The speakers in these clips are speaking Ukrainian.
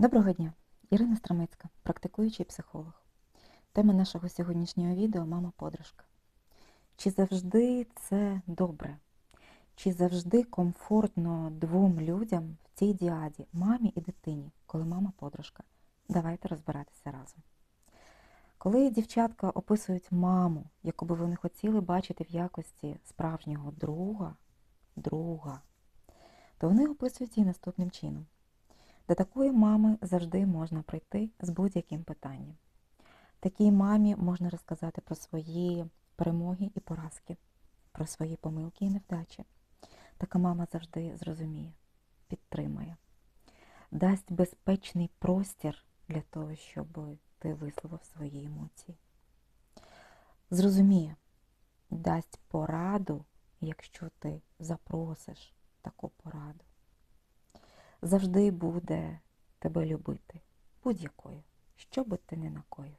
Доброго дня! Ірина Страмицька, практикуючий психолог. Тема нашого сьогоднішнього відео мама подружка. Чи завжди це добре? Чи завжди комфортно двом людям в цій діаді, мамі і дитині, коли мама подружка? Давайте розбиратися разом. Коли дівчатка описують маму, яку би вони хотіли бачити в якості справжнього друга, друга, то вони описують її наступним чином. До такої мами завжди можна прийти з будь-яким питанням. Такій мамі можна розказати про свої перемоги і поразки, про свої помилки і невдачі. Така мама завжди зрозуміє, підтримає, дасть безпечний простір для того, щоб ти висловив свої емоції. Зрозуміє, дасть пораду, якщо ти запросиш таку пораду завжди буде тебе любити, будь-якою, що би ти не накоїв.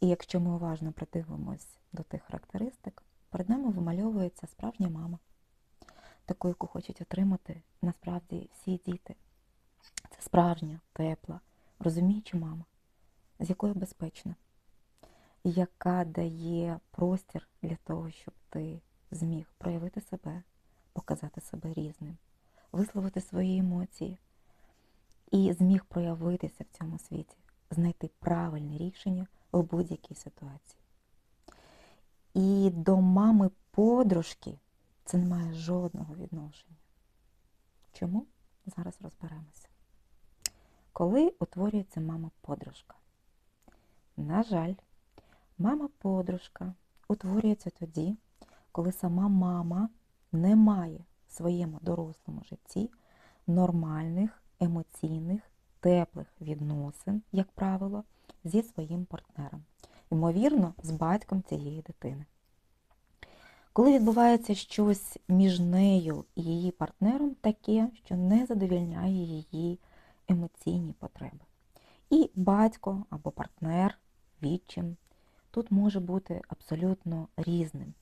І якщо ми уважно придивимось до тих характеристик, перед нами вимальовується справжня мама, таку, яку хочуть отримати насправді всі діти. Це справжня, тепла, розуміюча мама, з якою безпечно, яка дає простір для того, щоб ти зміг проявити себе, показати себе різним висловити свої емоції і зміг проявитися в цьому світі, знайти правильне рішення в будь-якій ситуації. І до мами подружки це не має жодного відношення. Чому? Зараз розберемося. Коли утворюється мама-подружка? На жаль, мама-подружка утворюється тоді, коли сама мама не має своєму дорослому житті нормальних, емоційних, теплих відносин, як правило, зі своїм партнером. Ймовірно, з батьком цієї дитини. Коли відбувається щось між нею і її партнером, таке, що не задовільняє її емоційні потреби. І батько або партнер, відчим, тут може бути абсолютно різним.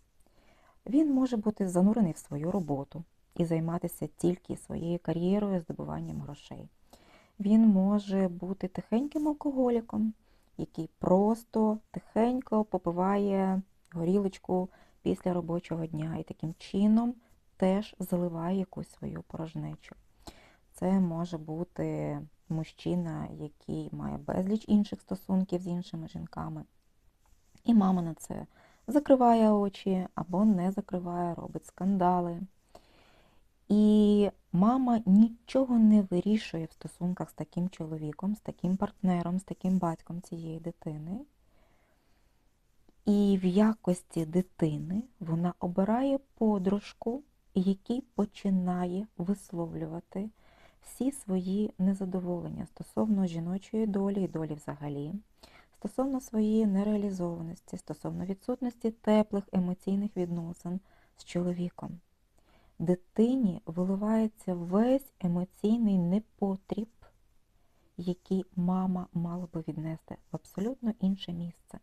Він може бути занурений в свою роботу, і займатися тільки своєю кар'єрою, здобуванням грошей. Він може бути тихеньким алкоголіком, який просто тихенько попиває горілочку після робочого дня і таким чином теж заливає якусь свою порожнечу. Це може бути мужчина, який має безліч інших стосунків з іншими жінками. І мама на це закриває очі або не закриває, робить скандали. І мама нічого не вирішує в стосунках з таким чоловіком, з таким партнером, з таким батьком цієї дитини. І в якості дитини вона обирає подружку, який починає висловлювати всі свої незадоволення стосовно жіночої долі і долі взагалі, стосовно своєї нереалізованості, стосовно відсутності теплих емоційних відносин з чоловіком дитині виливається весь емоційний непотріб, який мама мала би віднести в абсолютно інше місце.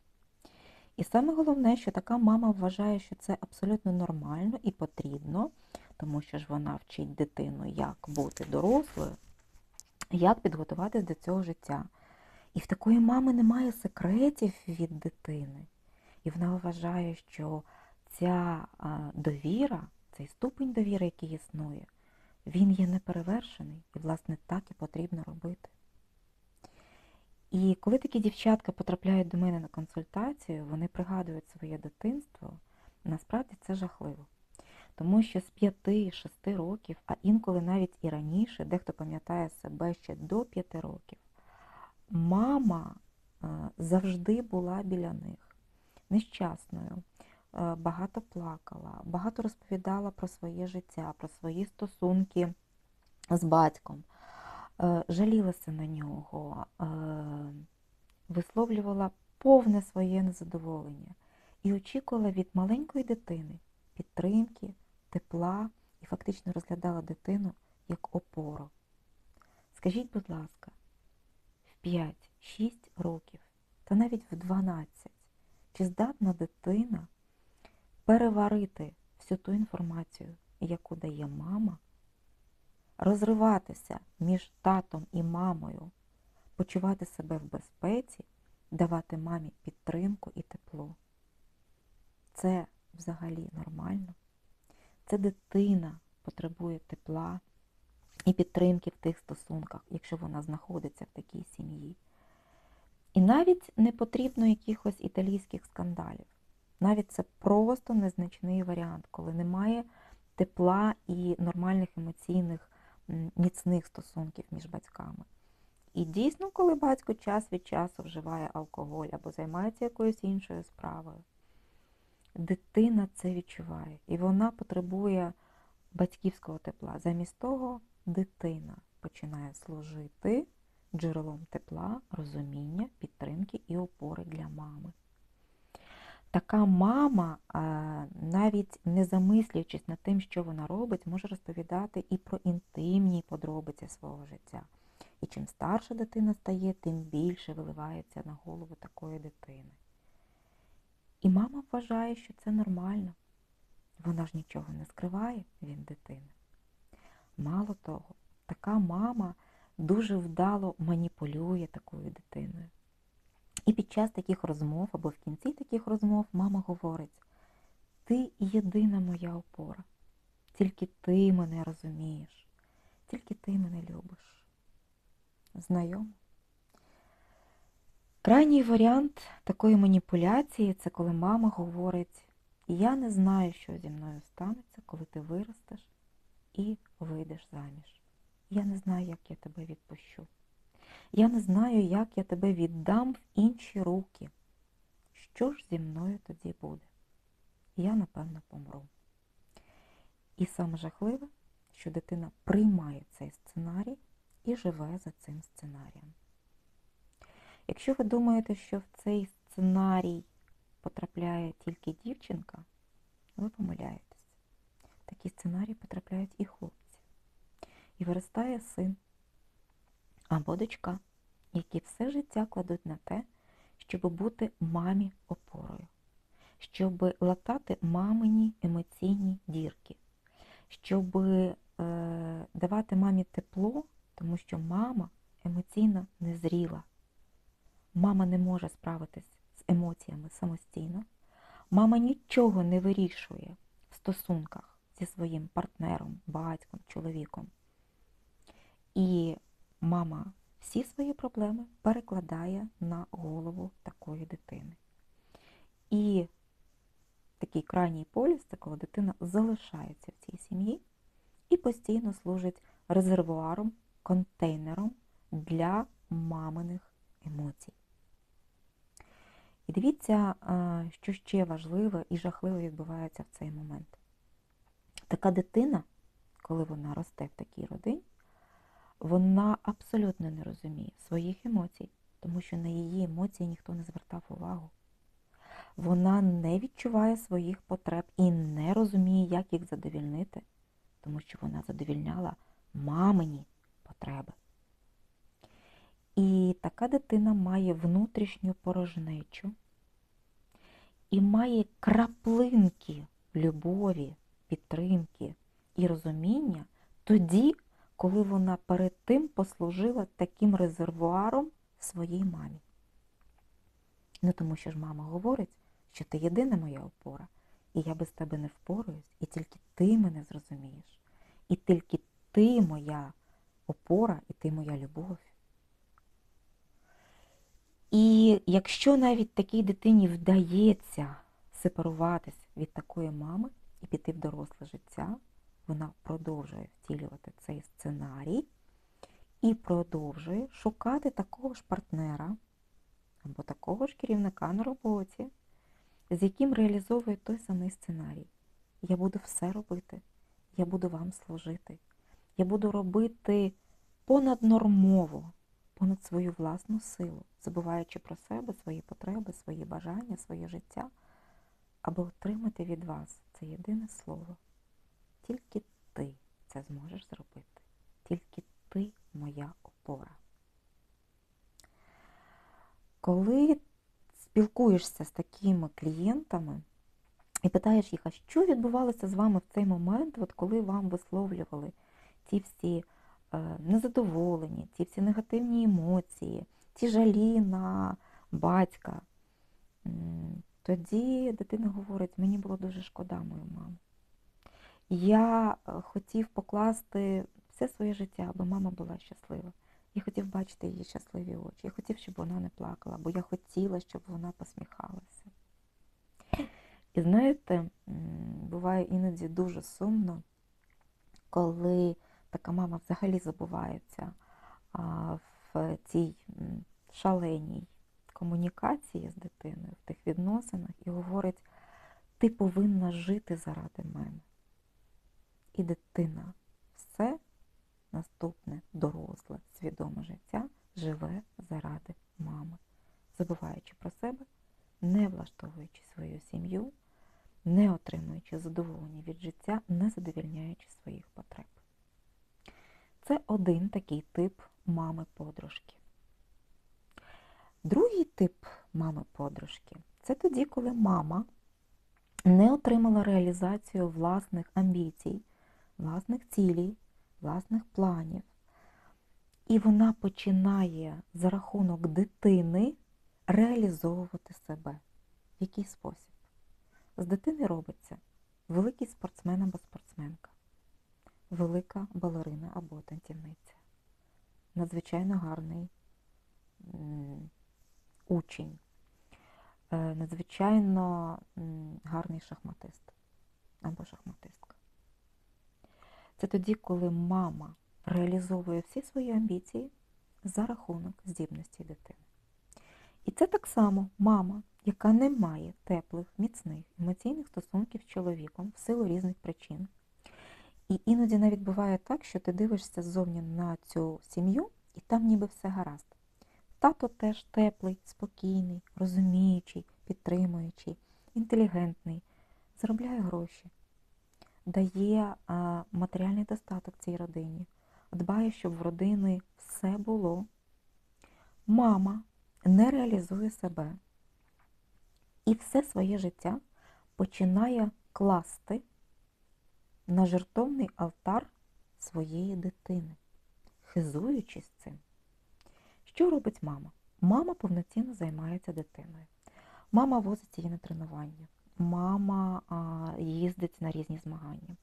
І саме головне, що така мама вважає, що це абсолютно нормально і потрібно, тому що ж вона вчить дитину, як бути дорослою, як підготуватись до цього життя. І в такої мами немає секретів від дитини. І вона вважає, що ця довіра цей ступень довіри, який існує, він є неперевершений і, власне, так і потрібно робити. І коли такі дівчатка потрапляють до мене на консультацію, вони пригадують своє дитинство, насправді це жахливо. Тому що з 5-6 років, а інколи навіть і раніше, дехто пам'ятає себе ще до 5 років, мама е, завжди була біля них нещасною, багато плакала, багато розповідала про своє життя, про свої стосунки з батьком, е, жалілася на нього, е, висловлювала повне своє незадоволення і очікувала від маленької дитини підтримки, тепла і фактично розглядала дитину як опору. Скажіть, будь ласка, в 5-6 років, та навіть в 12, чи здатна дитина переварити всю ту інформацію, яку дає мама, розриватися між татом і мамою, почувати себе в безпеці, давати мамі підтримку і тепло. Це взагалі нормально. Це дитина потребує тепла і підтримки в тих стосунках, якщо вона знаходиться в такій сім'ї. І навіть не потрібно якихось італійських скандалів. Навіть це просто незначний варіант, коли немає тепла і нормальних емоційних міцних стосунків між батьками. І дійсно, коли батько час від часу вживає алкоголь або займається якоюсь іншою справою, дитина це відчуває. І вона потребує батьківського тепла. Замість того, дитина починає служити джерелом тепла, розуміння, підтримки і опори для мами. Така мама, навіть не замислюючись над тим, що вона робить, може розповідати і про інтимні подробиці свого життя. І чим старша дитина стає, тим більше виливається на голову такої дитини. І мама вважає, що це нормально. Вона ж нічого не скриває від дитини. Мало того, така мама дуже вдало маніпулює такою дитиною. І під час таких розмов або в кінці таких розмов мама говорить, ти єдина моя опора, тільки ти мене розумієш, тільки ти мене любиш. Знайомо? Крайній варіант такої маніпуляції це коли мама говорить, я не знаю, що зі мною станеться, коли ти виростеш і вийдеш заміж. Я не знаю, як я тебе відпущу. Я не знаю, як я тебе віддам в інші руки. Що ж зі мною тоді буде? Я, напевно, помру. І саме жахливе, що дитина приймає цей сценарій і живе за цим сценарієм. Якщо ви думаєте, що в цей сценарій потрапляє тільки дівчинка, ви помиляєтесь. Такі сценарії потрапляють і хлопці. І виростає син або дочка, які все життя кладуть на те, щоб бути мамі опорою, щоб латати мамині емоційні дірки, щоб е, давати мамі тепло, тому що мама емоційно незріла. Мама не може справитись з емоціями самостійно. Мама нічого не вирішує в стосунках зі своїм партнером, батьком, чоловіком. І мама всі свої проблеми перекладає на голову такої дитини. І такий крайній полюс це коли дитина залишається в цій сім'ї і постійно служить резервуаром, контейнером для маминих емоцій. І дивіться, що ще важливе і жахливе відбувається в цей момент. Така дитина, коли вона росте в такій родині, вона абсолютно не розуміє своїх емоцій, тому що на її емоції ніхто не звертав увагу. Вона не відчуває своїх потреб і не розуміє, як їх задовільнити, тому що вона задовільняла мамині потреби. І така дитина має внутрішню порожнечу і має краплинки любові, підтримки і розуміння тоді, коли вона перед тим послужила таким резервуаром своїй мамі. Ну тому що ж мама говорить, що ти єдина моя опора, і я без тебе не впораюсь, і тільки ти мене зрозумієш, і тільки ти моя опора, і ти моя любов. І якщо навіть такій дитині вдається сепаруватись від такої мами і піти в доросле життя, вона продовжує втілювати цей сценарій і продовжує шукати такого ж партнера або такого ж керівника на роботі, з яким реалізовує той самий сценарій. Я буду все робити, я буду вам служити, я буду робити понаднормово, понад свою власну силу, забуваючи про себе, свої потреби, свої бажання, своє життя, аби отримати від вас це єдине слово. Тільки ти це зможеш зробити. Тільки ти моя опора. Коли спілкуєшся з такими клієнтами і питаєш їх, а що відбувалося з вами в цей момент, от коли вам висловлювали ті всі е, незадоволені, ті всі негативні емоції, ті жалі на батька, тоді дитина говорить, мені було дуже шкода мою маму. Я е, хотів покласти все своє життя, аби мама була щаслива. Я хотів бачити її щасливі очі. Я хотів, щоб вона не плакала, бо я хотіла, щоб вона посміхалася. І знаєте, буває іноді дуже сумно, коли така мама взагалі забувається в цій шаленій комунікації з дитиною, в тих відносинах, і говорить, ти повинна жити заради мене. І дитина все наступне доросле, свідоме життя живе заради мами, забуваючи про себе, не влаштовуючи свою сім'ю, не отримуючи задоволення від життя, не задовільняючи своїх потреб. Це один такий тип мами-подружки. Другий тип мами-подружки це тоді, коли мама не отримала реалізацію власних амбіцій, власних цілей, власних планів. І вона починає за рахунок дитини реалізовувати себе. В який спосіб? З дитини робиться великий спортсмен або спортсменка, велика балерина або танцівниця, надзвичайно гарний учень, е, надзвичайно гарний шахматист або шахматистка. Це тоді, коли мама реалізовує всі свої амбіції за рахунок здібності дитини. І це так само мама, яка не має теплих, міцних емоційних стосунків з чоловіком в силу різних причин. І іноді навіть буває так, що ти дивишся ззовні на цю сім'ю, і там ніби все гаразд. Тато теж теплий, спокійний, розуміючий, підтримуючий, інтелігентний, заробляє гроші, дає матеріальний достаток цій родині, дбає, щоб в родини все було. Мама не реалізує себе і все своє життя починає класти на жертовний алтар своєї дитини, хизуючись цим. Що робить мама? Мама повноцінно займається дитиною. Мама возить її на тренування, мама їздить на різні змагання.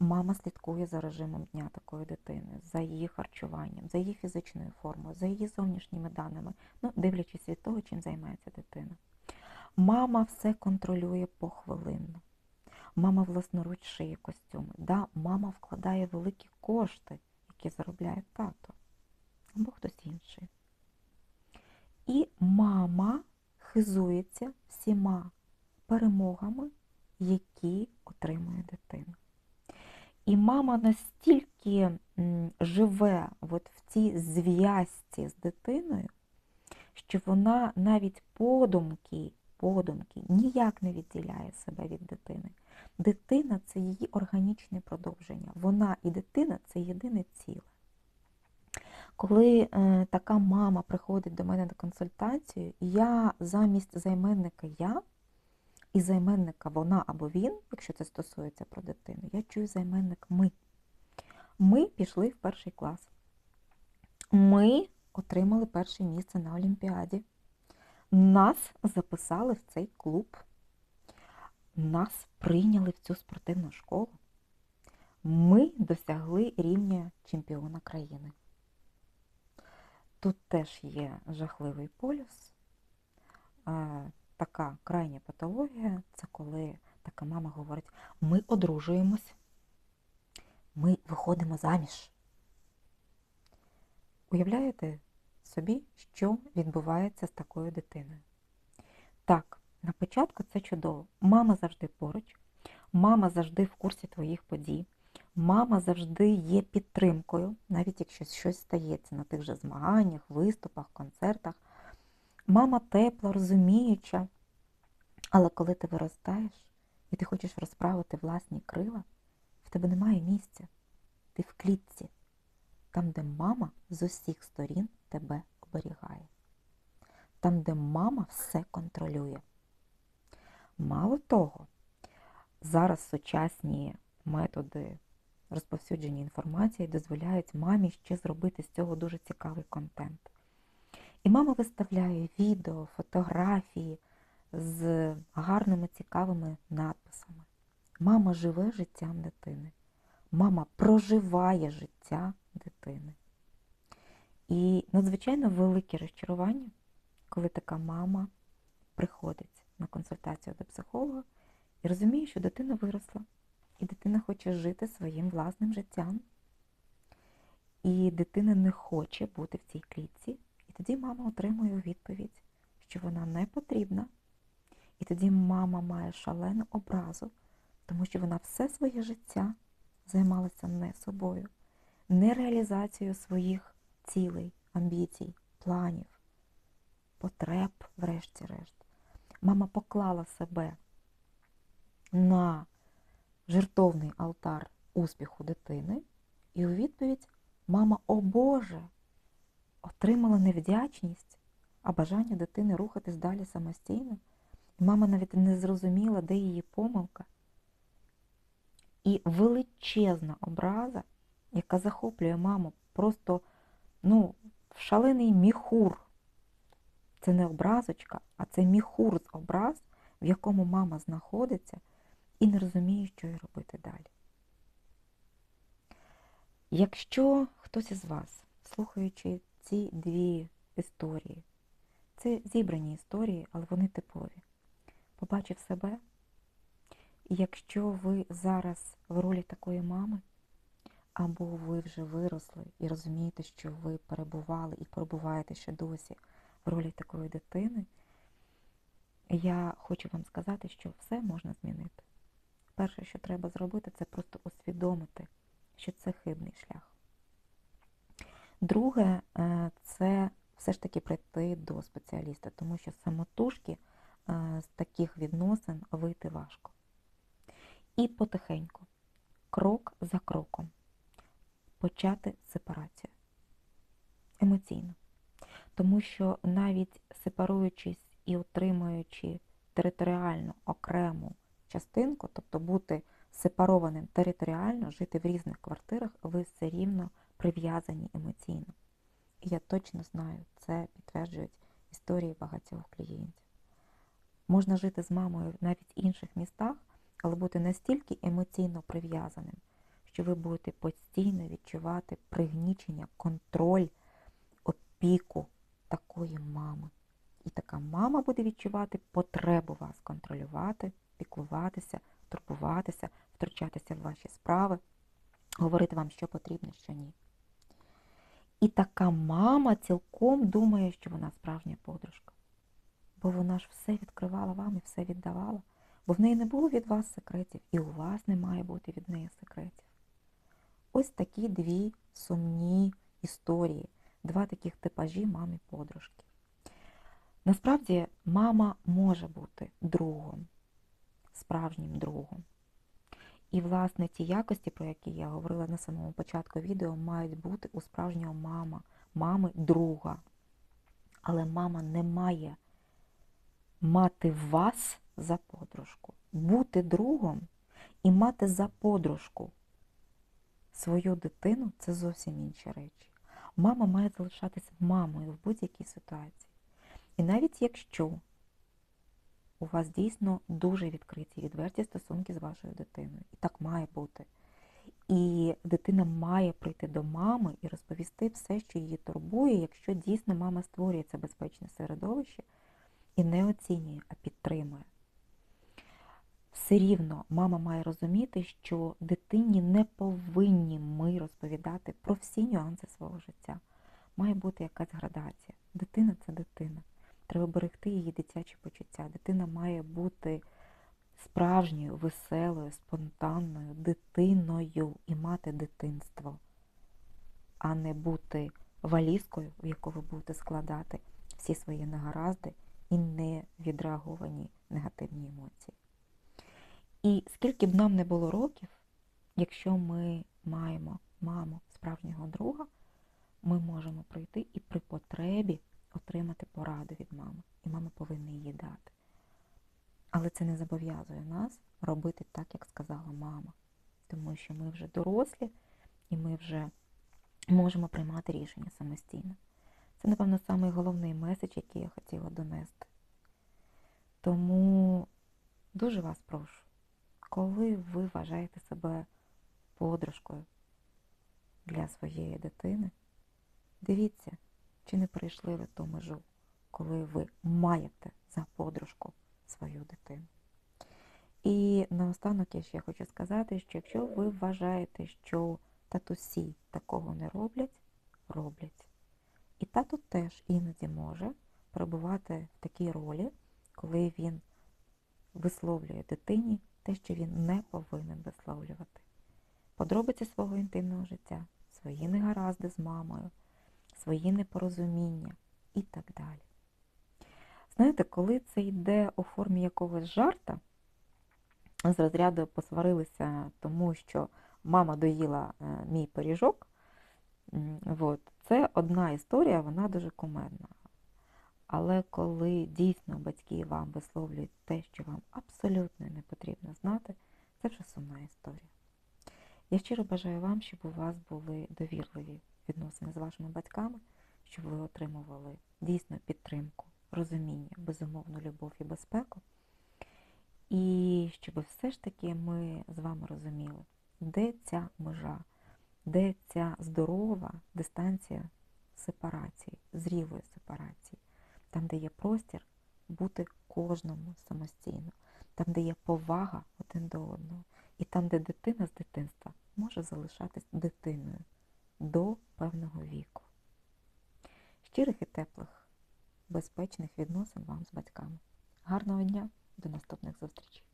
Мама слідкує за режимом дня такої дитини, за її харчуванням, за її фізичною формою, за її зовнішніми даними, ну, дивлячись від того, чим займається дитина. Мама все контролює похвилинно. Мама власноруч шиє костюми. Да, мама вкладає великі кошти, які заробляє тато або хтось інший. І мама хизується всіма перемогами, які отримує дитина. І мама настільки живе от в цій зв'язці з дитиною, що вона навіть подумки, подумки ніяк не відділяє себе від дитини. Дитина це її органічне продовження. Вона і дитина це єдине ціле. Коли е, така мама приходить до мене на консультацію, я замість займенника я і займенника вона або він, якщо це стосується про дитину, я чую займенник ми. Ми пішли в перший клас. Ми отримали перше місце на Олімпіаді. Нас записали в цей клуб. Нас прийняли в цю спортивну школу. Ми досягли рівня чемпіона країни. Тут теж є жахливий полюс. Така крайня патологія це коли така мама говорить, ми одружуємось, ми виходимо заміж. Уявляєте собі, що відбувається з такою дитиною? Так, на початку це чудово. Мама завжди поруч, мама завжди в курсі твоїх подій, мама завжди є підтримкою, навіть якщо щось стається на тих же змаганнях, виступах, концертах. Мама тепла, розуміюча, але коли ти виростаєш і ти хочеш розправити власні крила, в тебе немає місця. Ти в клітці, там, де мама з усіх сторін тебе оберігає. Там, де мама все контролює. Мало того, зараз сучасні методи розповсюдження інформації дозволяють мамі ще зробити з цього дуже цікавий контент. І мама виставляє відео, фотографії з гарними цікавими надписами. Мама живе життям дитини. Мама проживає життя дитини. І надзвичайно велике розчарування, коли така мама приходить на консультацію до психолога і розуміє, що дитина виросла, і дитина хоче жити своїм власним життям. І дитина не хоче бути в цій клітці. Тоді мама отримує відповідь, що вона не потрібна. І тоді мама має шалену образу, тому що вона все своє життя займалася не собою, не реалізацією своїх цілей, амбіцій, планів, потреб, врешті-решт. Мама поклала себе на жертовний алтар успіху дитини, і у відповідь мама, о Боже, отримала невдячність, а бажання дитини рухатись далі самостійно. І мама навіть не зрозуміла, де її помилка. І величезна образа, яка захоплює маму просто ну, шалений міхур. Це не образочка, а це міхур з образ, в якому мама знаходиться і не розуміє, що їй робити далі. Якщо хтось із вас, слухаючи ці дві історії, це зібрані історії, але вони типові, побачив себе, і якщо ви зараз в ролі такої мами, або ви вже виросли і розумієте, що ви перебували і перебуваєте ще досі в ролі такої дитини, я хочу вам сказати, що все можна змінити. Перше, що треба зробити, це просто усвідомити, що це хибний шлях. Друге, е, це все ж таки прийти до спеціаліста, тому що самотужки е, з таких відносин вийти важко. І потихеньку, крок за кроком, почати сепарацію емоційно. Тому що навіть сепаруючись і отримуючи територіально окрему частинку, тобто бути сепарованим територіально, жити в різних квартирах, ви все рівно прив'язані емоційно. І я точно знаю, це підтверджують історії багатьох клієнтів. Можна жити з мамою навіть в інших містах, але бути настільки емоційно прив'язаним, що ви будете постійно відчувати пригнічення, контроль, опіку такої мами. І така мама буде відчувати потребу вас контролювати, піклуватися, турбуватися, втручатися в ваші справи, говорити вам, що потрібно, що ні. І така мама цілком думає, що вона справжня подружка. Бо вона ж все відкривала вам і все віддавала, бо в неї не було від вас секретів, і у вас не має бути від неї секретів. Ось такі дві сумні історії, два таких типажі мамі-подружки. Насправді, мама може бути другом, справжнім другом. І, власне, ті якості, про які я говорила на самому початку відео, мають бути у справжнього мама, мами друга. Але мама не має мати вас за подружку. Бути другом і мати за подружку свою дитину це зовсім інші речі. Мама має залишатися мамою в будь-якій ситуації. І навіть якщо у вас дійсно дуже відкриті, відверті стосунки з вашою дитиною. І так має бути. І дитина має прийти до мами і розповісти все, що її турбує, якщо дійсно мама створює це безпечне середовище і не оцінює, а підтримує. Все рівно мама має розуміти, що дитині не повинні ми розповідати про всі нюанси свого життя. Має бути якась градація. Дитина це дитина. Треба берегти її дитячі почуття. Дитина має бути справжньою, веселою, спонтанною дитиною і мати дитинство, а не бути валізкою, в яку ви будете складати всі свої негаразди і невідреаговані негативні емоції. І скільки б нам не було років, якщо ми маємо маму справжнього друга, ми можемо прийти і при потребі отримати пораду від мами. І мама повинна її дати. Але це не зобов'язує нас робити так, як сказала мама. тому що ми вже дорослі і ми вже можемо приймати рішення самостійно. Це, напевно, самий головний меседж, який я хотіла донести. Тому дуже вас прошу, коли ви вважаєте себе подружкою для своєї дитини, дивіться, чи не перейшли ви ту межу, коли ви маєте за подружку свою дитину. І наостанок я ще хочу сказати, що якщо ви вважаєте, що татусі такого не роблять, роблять. І тато теж іноді може перебувати в такій ролі, коли він висловлює дитині те, що він не повинен висловлювати. Подробиці свого інтимного життя, свої негаразди з мамою, свої непорозуміння і так далі. Знаєте, коли це йде у формі якогось жарта, з розряду посварилися тому, що мама доїла е, мій пиріжок, от, це одна історія, вона дуже кумедна. Але коли дійсно батьки вам висловлюють те, що вам абсолютно не потрібно знати, це вже сумна історія. Я щиро бажаю вам, щоб у вас були довірливі відносини вашими батьками, щоб ви отримували дійсно підтримку, розуміння, безумовну любов і безпеку. І щоб все ж таки ми з вами розуміли, де ця межа, де ця здорова дистанція сепарації, зрілої сепарації, там, де є простір бути кожному самостійно, там, де є повага один до одного, і там, де дитина з дитинства може залишатись дитиною до певного віку. Щирих і теплих, безпечних відносин вам з батьками. Гарного дня, до наступних зустрічей!